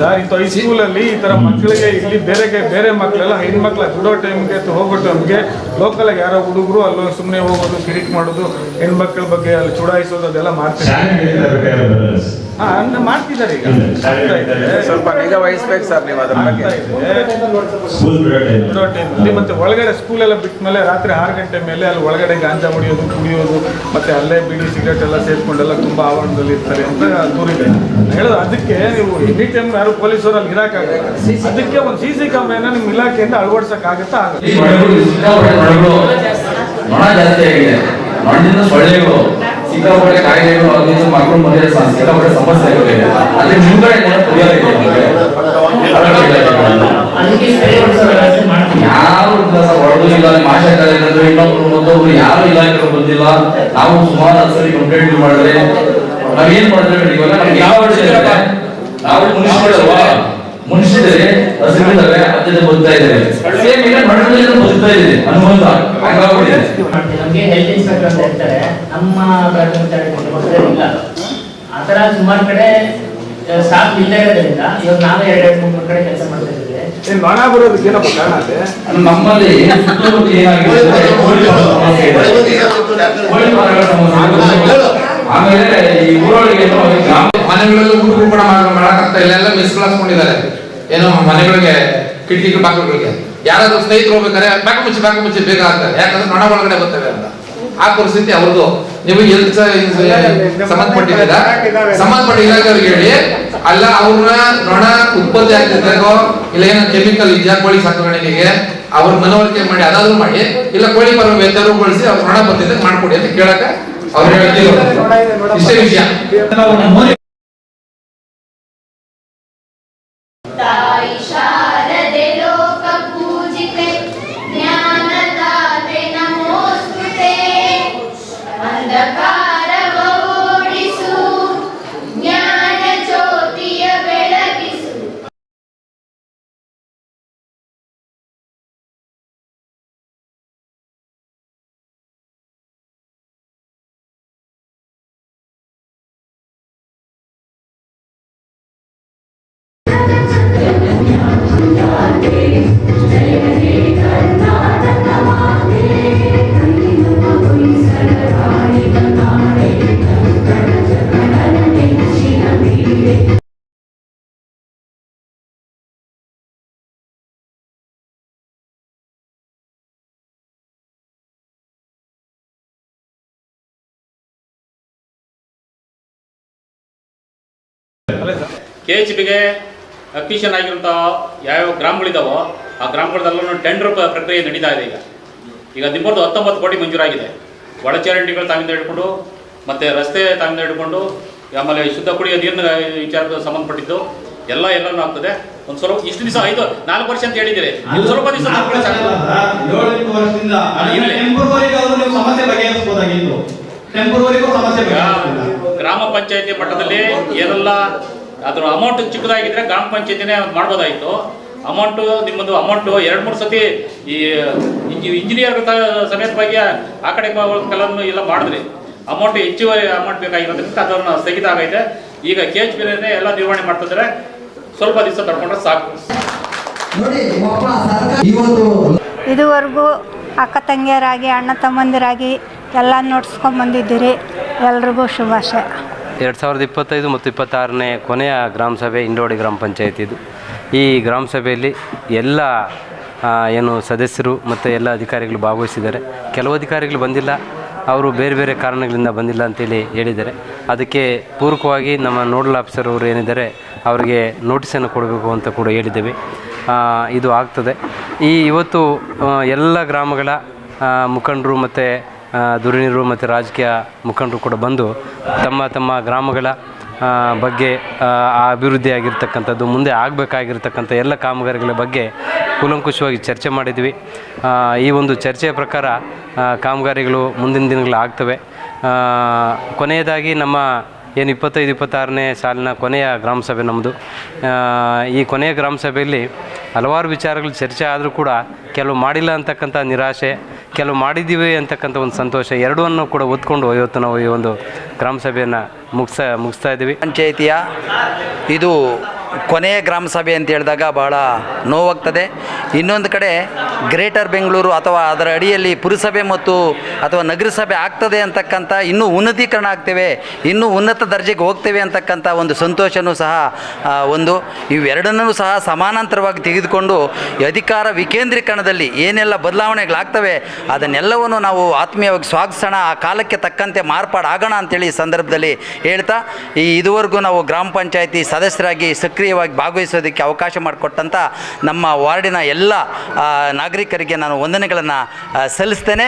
Sir ಈ ಸ್ಕೂಲಲ್ಲಿ ಈ ಥರ ಮಕ್ಕಳಿಗೆ ಇಲ್ಲಿ ಬೇರೆ ಬೇರೆ ಮಕ್ಕಳೆಲ್ಲ ಹೆಣ್ಮಕ್ಳ ಬಿಡೋ ಟೈಮ್ಗೆ ಹೋಗ್ಬಿಟ್ಟು ಹೋಗೋ ಟೈಮ್ಗೆ ಲೋಕಲಾಗಿ ಯಾರೋ ಹುಡುಗರು ಅಲ್ಲಿ ಸುಮ್ಮನೆ ಹೋಗೋದು ಕಿರಿಕ್ ಮಾಡೋದು, ಹೆಣ್ಮಕ್ಳ ಬಗ್ಗೆ ಅಲ್ಲಿ ಚುಡಾಯಿಸೋದು ಅದೆಲ್ಲ ಮಾಡ್ತಿದ್ದಾರೆ. ಸ್ಕೂಲ್ ಸ್ವಲ್ಪ ನಿಗಾ ವಹಿಸ್ಬೇಕು ಸರ್ ನೀವು ಅದ್ರ ಬಗ್ಗೆ. ಮತ್ತೆ ಒಳಗಡೆ ಸ್ಕೂಲೆಲ್ಲ ಬಿಟ್ಟ ಮೇಲೆ ರಾತ್ರಿ ಆರು ಗಂಟೆ ಮೇಲೆ ಅಲ್ಲಿ ಒಳಗಡೆ ಗಾಂಜಾ ಹೊಡಿಯೋದು ಕುಡಿಯೋದು ಮತ್ತೆ ಅಲ್ಲೇ ಬಿಡಿ ಸಿಗರೇಟ್ ಎಲ್ಲ ಸೇರ್ಕೊಂಡೆಲ್ಲ ತುಂಬಾ ಆವರಣದಲ್ಲಿ ಇರ್ತಾರೆ ಅಂತ ದೂರಿದೆ ಹೇಳೋದು ಅದಕ್ಕೆ ನೀವು ಎನಿ ಟೈಮ್ ಯಾರು ಪೊಲೀಸರು ಅಲ್ಲಿ ಇರಾಕಾಗ ಅದಕ್ಕೆ ಒಂದು ಸಿ ಸಿ ಕ್ಯಾಮ್ರಾನ ನಿಮ್ಮ ಇಲಾಖೆಯಿಂದ ಅಳವಡಿಸೋಕ್ಕಾಗುತ್ತಾ ಆಗುತ್ತೆ ಜಾಸ್ತಿ ಆಗಿದೆ. ಮಣ್ಣಿನ ಸೊಳ್ಳೆಗಳು. ಸಿಕ್ಕಾಪಟ್ಟೆ ಕಾಯಿಲೆಗಳು ಅದರಿಂದ ಮಕ್ಕಳು ಮದುವೆ ಸಿಕ್ಕಾಪಟ್ಟೆ ಸಮಸ್ಯೆ ಆಗಿದೆ ಅಲ್ಲಿ ಮುಂದೆ ಏನಾದ್ರು ಪರಿಹಾರ ಇದೆ ನಮಗೆ? ಯಾರು ಹೊರದು ಇಲ್ಲ ಇನ್ನೊಬ್ರು ಯಾರು ಇಲಾಖೆಗಳು ಬಂದಿಲ್ಲ ನಾವು ಸುಮಾರು ಸರಿ ಕಂಪ್ಲೇಂಟ್ ಮಾಡಿದ್ರೆ ನಾವೇನ್ ಮಾಡಿದ್ರೆ ಇವಾಗ ನಮ್ಗೆ ಯಾವ ವರ್ಷ ನಾವು ಮುನ್ಸಿಪಲ್ವಾ ಮುನ್ಸಿದ್ರೆ ಹಸಿರಿದ್ದಾರೆ ಅದನ್ನು ಬದುಕ್ತಾ ಇದ್ದಾರೆ ಸೇಮ್ ಈಗ ಮಣ್ಣಲ್ಲಿ ಬದುಕ್ತಾ ಇದೆ ಅನುಬಂಧ ಹಂಗಾಗ್ಬಿಟ್ಟಿದೆ ನಮಗೆ ಹೆಲ್ತ್ ಇನ್ಸ್ಪೆಕ್ಟರ್ ಅಂತ ಇರ್ತಾರೆ ನಮ್ಮ ಪ್ರಾಥಮಿಕ ಇಲ್ಲ. ಆ ಥರ ಸುಮಾರು ಕಡೆ ಸ್ಟಾಫ್ ಇಲ್ಲದೆ ಇರೋದ್ರಿಂದ ಇವಾಗ ನಾನು ಎರಡು ಎರಡು ಮೂರು ಕಡೆ ಕೆಲಸ ಮಾಡ್ತಾ ಇದ್ದೀವಿ. ಏನು ನೊಣ ಬರೋದಕ್ಕೆ ಏನಪ್ಪ ಕಾರಣ ಅದೇ? ನಮ್ಮಲ್ಲಿ ಏನಾಗಿದೆ ಆಮೇಲೆ ಈ ಊರೊಳಗೆ ಮನೆಗಳಲ್ಲೂ ಊಟಗಳು ಕೂಡ ಇಲ್ಲ ಹಾಕೊಂಡಿದ್ದಾರೆ ಏನೋ ಮನೆಗಳಿಗೆ ಕಿಟಕಿ ಬಾಗಿಲುಗಳಿಗೆ. ಯಾರಾದ್ರೂ ಸ್ನೇಹಿತರು ಹೋಗ್ಬೇಕಾದ್ರೆ ಬ್ಯಾಕ ಮುಚ್ಚಿ ಬ್ಯಾಕ ಮುಚ್ಚಿ ಬೇಗ ಆಗ್ತಾರೆ. ಯಾಕಂದ್ರೆ ನೊಣ ಒಳಗಡೆ ಬರ್ತವೆ ಅಂತ. ಆ ಪರಿಸ್ಥಿತಿ ಅವ್ರದ್ದು. ನೀವು ಎಲ್ಲಿ ಸಂಬಂಧಪಟ್ಟಿದ್ದೀರಾ ಸಂಬಂಧಪಟ್ಟ ಇಲಾಖೆಯವ್ರಿಗೆ ಹೇಳಿ. ಅಲ್ಲ, ಅವ್ರನ್ನ ನೊಣ ಉತ್ಪತ್ತಿ ಆಗ್ತಿದ್ದಾಗೋ ಇಲ್ಲ ಏನೋ ಕೆಮಿಕಲ್ ಇದೆಯಾ, ಕೋಳಿ ಸಾಕಾಣಿಕೆಗೆ ಅವ್ರ ಮನವರಿಕೆ ಮಾಡಿ, ಅದಾದ್ರೂ ಮಾಡಿ, ಇಲ್ಲ ಕೋಳಿ ಪರ ಬಳಸಿ ಅವ್ರ ನೊಣ ಬಂದಿದ್ದಾಗ ಮಾಡ್ಕೊಡಿ ಅಂತ ಕೇಳಕ ಅವ್ರು ಹೇಳ್ತೀವಿ ಇಷ್ಟೇ ವಿಷಯ. ಕೆ ಎಚ್ ಬಿಗೆ ಅಕ್ವಿಷನ್ ಆಗಿರುವಂಥ ಯಾವ್ಯಾವ ಗ್ರಾಮಗಳಿದಾವೋ ಆ ಗ್ರಾಮಗಳದೆಲ್ಲೂ ಟೆಂಡರ್ ಪ್ರಕ್ರಿಯೆ ನಡೀತಾ ಇದೆ ಈಗ. ಈಗ ಹದಿಮೂರು ಹತ್ತೊಂಬತ್ತು ಕೋಟಿ ಮಂಜೂರಾಗಿದೆ. ಒಳಚರಂಡಿಗಳು ತಾವಿಂದ ಹಿಡ್ಕೊಂಡು ಮತ್ತು ರಸ್ತೆ ತಾವಿಂದ ಹಿಡ್ಕೊಂಡು ಆಮೇಲೆ ಶುದ್ಧ ಕುಡಿಯೋ ನೀರಿನ ವಿಚಾರದ ಸಂಬಂಧಪಟ್ಟಿದ್ದು ಎಲ್ಲ ಎಲ್ಲನೂ ಆಗ್ತದೆ. ಒಂದು ಸ್ವಲ್ಪ ಇಷ್ಟು ದಿವಸ ಐದು ನಾಲ್ಕು ವರ್ಷ ಅಂತ ಹೇಳಿದ್ದೀರಿ. ಸ್ವಲ್ಪ ದಿವಸ ಗ್ರಾಮ ಪಂಚಾಯತಿ ಮಟ್ಟದಲ್ಲಿ ಏನೆಲ್ಲ ಅದ್ರ ಅಮೌಂಟ್ ಚಿಕ್ಕದಾಗಿದ್ರೆ ಗ್ರಾಮ ಪಂಚಾಯತಿನೇ ಮಾಡ್ಬೋದಾಯಿತು. ಅಮೌಂಟು ನಿಮ್ಮದು ಅಮೌಂಟು ಎರಡು ಮೂರು ಸತಿ ಈ ಇಂಜಿ ಇಂಜಿನಿಯರ್ ಸಮೇತವಾಗಿ ಆ ಕಡೆ ಕೆಲವನ್ನು ಎಲ್ಲ ಮಾಡಿದ್ರಿ. ಅಮೌಂಟ್ ಹೆಚ್ಚುವರಿ ಅಮೌಂಟ್ ಬೇಕಾಗಿರೋದ್ರಿಂದ ಅದನ್ನು ಸ್ಥಗಿತ ಆಗೈತೆ. ಈಗ ಕೆ ಎಚ್ ಬಿನೇ ಎಲ್ಲ ನಿರ್ವಹಣೆ ಮಾಡ್ತಿದ್ರೆ ಸ್ವಲ್ಪ ದಿವಸ ತಡ್ಕೊಂಡ್ರೆ ಸಾಕು. ಇದುವರೆಗೂ ಅಕ್ಕ ತಂಗಿಯರಾಗಿ ಅಣ್ಣ ತಮ್ಮಂದಿರಾಗಿ ಎಲ್ಲ ನೋಡ್ಸ್ಕೊಂಡ್ ಬಂದಿದ್ದೀರಿ. ಎಲ್ರಿಗೂ ಶುಭಾಶಯ. ಎರಡು ಸಾವಿರದ ಇಪ್ಪತ್ತೈದು ಮತ್ತು ಇಪ್ಪತ್ತಾರನೇ ಕೊನೆಯ ಗ್ರಾಮ ಸಭೆ ಇಂಡೋಡಿ ಗ್ರಾಮ ಪಂಚಾಯತ್ ಇದು. ಈ ಗ್ರಾಮ ಸಭೆಯಲ್ಲಿ ಎಲ್ಲ ಏನು ಸದಸ್ಯರು ಮತ್ತು ಎಲ್ಲ ಅಧಿಕಾರಿಗಳು ಭಾಗವಹಿಸಿದ್ದಾರೆ. ಕೆಲವು ಅಧಿಕಾರಿಗಳು ಬಂದಿಲ್ಲ, ಅವರು ಬೇರೆ ಬೇರೆ ಕಾರಣಗಳಿಂದ ಬಂದಿಲ್ಲ ಅಂತೇಳಿ ಹೇಳಿದ್ದಾರೆ. ಅದಕ್ಕೆ ಪೂರಕವಾಗಿ ನಮ್ಮ ನೋಡಲ್ ಆಫೀಸರ್ ಅವರು ಏನಿದ್ದಾರೆ, ಅವರಿಗೆ ನೋಟಿಸನ್ನು ಕೊಡಬೇಕು ಅಂತ ಕೂಡ ಹೇಳಿದ್ದೇವೆ. ಇದು ಆಗ್ತದೆ. ಈ ಇವತ್ತು ಎಲ್ಲ ಗ್ರಾಮಗಳ ಮುಖಂಡರು ಮತ್ತು ದುರಿನೀರು ಮತ್ತು ರಾಜಕೀಯ ಮುಖಂಡರು ಕೂಡ ಬಂದು ತಮ್ಮ ತಮ್ಮ ಗ್ರಾಮಗಳ ಬಗ್ಗೆ ಆ, ಆ ಅಭಿವೃದ್ಧಿ ಆಗಿರ್ತಕ್ಕಂಥದ್ದು ಮುಂದೆ ಆಗಬೇಕಾಗಿರ್ತಕ್ಕಂಥ ಎಲ್ಲ ಕಾಮಗಾರಿಗಳ ಬಗ್ಗೆ ಕೂಲಂಕುಷವಾಗಿ ಚರ್ಚೆ ಮಾಡಿದ್ವಿ. ಈ ಒಂದು ಚರ್ಚೆಯ ಪ್ರಕಾರ ಕಾಮಗಾರಿಗಳು ಮುಂದಿನ ದಿನಗಳು ಆಗ್ತವೆ. ಕೊನೆಯದಾಗಿ ನಮ್ಮ ಏನು ಇಪ್ಪತ್ತೈದು ಇಪ್ಪತ್ತಾರನೇ ಸಾಲಿನ ಕೊನೆಯ ಗ್ರಾಮ ಸಭೆ ನಮ್ಮದು. ಈ ಕೊನೆಯ ಗ್ರಾಮ ಸಭೆಯಲ್ಲಿ ಹಲವಾರು ವಿಚಾರಗಳು ಚರ್ಚೆ ಆದರೂ ಕೂಡ ಕೆಲವು ಮಾಡಿಲ್ಲ ಅಂತಕ್ಕಂಥ ನಿರಾಶೆ ಕೆಲವು ಮಾಡಿದ್ದೀವಿ ಅಂತಕ್ಕಂಥ ಒಂದು ಸಂತೋಷ. ಎರಡನ್ನೂ ಕೂಡ ಒತ್ಕೊಂಡು ಇವತ್ತು ನಾವು ಈ ಒಂದು ಗ್ರಾಮ ಸಭೆಯನ್ನು ಮುಗಿಸ, ಮುಗಿಸ್ತಾ ಇದ್ದೀವಿ. ಪಂಚಾಯಿತಿಯ ಇದು ಕೊನೆಯ ಗ್ರಾಮ ಸಭೆ ಅಂತ ಹೇಳಿದಾಗ ಬಹಳ ನೋವಾಗ್ತದೆ. ಇನ್ನೊಂದು ಕಡೆ ಗ್ರೇಟರ್ ಬೆಂಗಳೂರು ಅಥವಾ ಅದರ ಅಡಿಯಲ್ಲಿ ಪುರಸಭೆ ಮತ್ತು ಅಥವಾ ನಗರಸಭೆ ಆಗ್ತದೆ ಅಂತಕ್ಕಂಥ ಇನ್ನೂ ಉನ್ನತೀಕರಣ ಆಗ್ತೇವೆ, ಇನ್ನೂ ಉನ್ನತ ದರ್ಜೆಗೆ ಹೋಗ್ತೇವೆ ಅಂತಕ್ಕಂಥ ಒಂದು ಸಂತೋಷನೂ ಸಹ ಒಂದು ಇವೆರಡನ್ನೂ ಸಹ ಸಮಾನಾಂತರವಾಗಿ ತೆಗೆದುಕೊಂಡು ಅಧಿಕಾರ ವಿಕೇಂದ್ರೀಕರಣದಲ್ಲಿ ಏನೆಲ್ಲ ಬದಲಾವಣೆಗಳಾಗ್ತವೆ ಅದನ್ನೆಲ್ಲವನ್ನು ನಾವು ಆತ್ಮೀಯವಾಗಿ ಸ್ವಾಗತಿಸೋಣ, ಆ ಕಾಲಕ್ಕೆ ತಕ್ಕಂತೆ ಮಾರ್ಪಾಡಾಗೋಣ ಅಂತೇಳಿ ಈ ಸಂದರ್ಭದಲ್ಲಿ ಹೇಳ್ತಾ, ಈ ಇದುವರೆಗೂ ನಾವು ಗ್ರಾಮ ಪಂಚಾಯಿತಿ ಸದಸ್ಯರಾಗಿ ಸಕ್ರಿಯವಾಗಿ ಭಾಗವಹಿಸೋದಕ್ಕೆ ಅವಕಾಶ ಮಾಡಿಕೊಟ್ಟಂಥ ನಮ್ಮ ವಾರ್ಡಿನ ಎಲ್ಲ ನಾಗರಿಕರಿಗೆ ನಾನು ವಂದನೆಗಳನ್ನು ಸಲ್ಲಿಸ್ತೇನೆ.